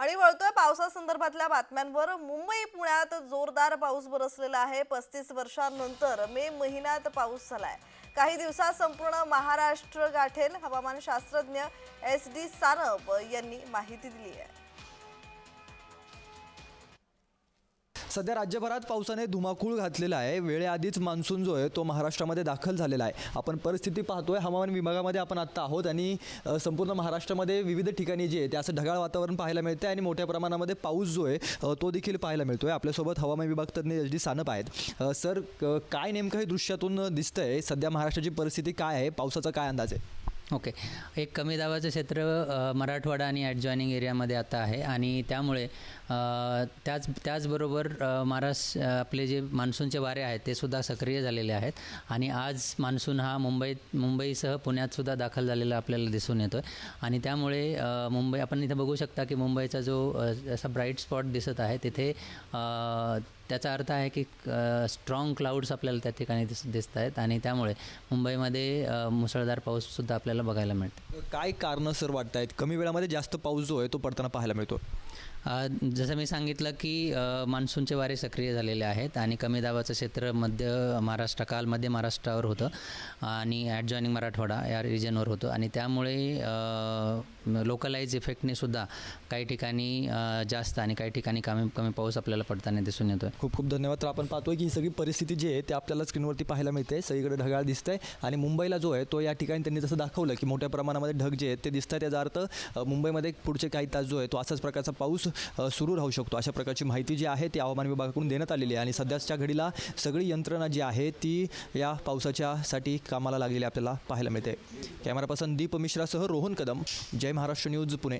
आणि वळतोय पावसासंदर्भातल्या बातम्यांवर. मुंबई पुण्यात जोरदार पाऊस बरसलेला आहे. पस्तीस वर्षांनंतर मे महिन्यात पाऊस झालाय. काही दिवसात संपूर्ण महाराष्ट्र गाठेल. हवामान शास्त्रज्ञ एस डी सानप यांनी माहिती दिली आहे. सध्या राज्यभरात पावसाने धुमाकूळ घातलेला आहे. वेळेआधीच मान्सून जो आहे तो महाराष्ट्रामध्ये दाखल झालेला आहे. आपण परिस्थिती पाहतोय. हवामान विभागामध्ये आपण आत्ता आहोत आणि संपूर्ण महाराष्ट्रामध्ये विविध ठिकाणी जे आहे ते असं ढगाळ वातावरण पाहायला मिळते आणि मोठ्या प्रमाणामध्ये पाऊस जो आहे तो देखील पाहायला मिळतोय. आपल्यासोबत हवामान विभाग तज्ज्ञ एच डी सानप आहेत. सर क- काय नेमकं हे दृश्यातून दिसतंय? सध्या महाराष्ट्राची परिस्थिती काय आहे? पावसाचा काय अंदाज आहे? ओके. एक कमी दाबाचं क्षेत्र मराठवाडा आणि ॲडजॉईनिंग एरियामध्ये आता आहे आणि त्यामुळे त्याच त्याचबरोबर महाराष्ट्र आपले जे मान्सूनचे वारे आहेत ते सुद्धा सक्रिय झालेले आहेत आणि आज मान्सून हा मुंबईत मुंबईसह पुण्यातसुद्धा दाखल झालेला आपल्याला दिसून येतो आहे आणि त्यामुळे मुंबई आपण इथं बघू शकता की मुंबईचा जो असा ब्राईट स्पॉट दिसत आहे तिथे त्याचा अर्थ आहे की स्ट्रॉंग क्लाउड्स आपल्याला त्या ठिकाणी दिस दिसत आहेत आणि त्यामुळे मुंबईमध्ये मुसळधार पाऊससुद्धा आपल्याला बघायला मिळतं काय कारणं सर वाटत आहेत कमी वेळामध्ये जास्त पाऊस जो आहे तो पडताना पाहायला मिळतो. जसं मी सांगितलं की मान्सूनचे वारे सक्रिय झालेले आहेत आणि कमी दाबाचं क्षेत्र मध्य महाराष्ट्र काल मध्य महाराष्ट्रावर होतं आणि ॲडजॉइनिंग मराठवाडा या रिजनवर होतं आणि त्यामुळे लोकलाइज इफेक्टने सुद्धा काही ठिकाणी जास्त आणि काही ठिकाणी कमी कमी पाऊस आपल्याला पडताना दिसून येतो आहे खूप खूप धन्यवाद. तर आपण पाहतोय की ही सगळी परिस्थिती जी आहे ते आपल्याला स्क्रीनवरती पाहायला मिळते. सगळीकडे ढगाळ दिसतंय. आणि मुंबईला जो आहे तो या ठिकाणी त्यांनी जसं दाखवलं की मोठ्या प्रमाणामध्ये ढग जे आहेत ते दिसत आहेत याचा अर्थ मुंबईमध्ये पुढचे काही तास जो आहे तो असाच प्रकारचा पाऊस सुरू राहू शकतो. अशा प्रकारची माहिती जी आहे ती हवामान विभागाकडून देण्यात आलेली आहे. आणि सध्याच्या घडीला सगळी यंत्रणा जी आहे ती या पावसाच्यासाठी कामाला लागलेली आपल्याला पाहायला मिळते. कॅमेरा पर्सन दीप मिश्रासह रोहन कदम. जय महाराष्ट्र न्यूज पुणे.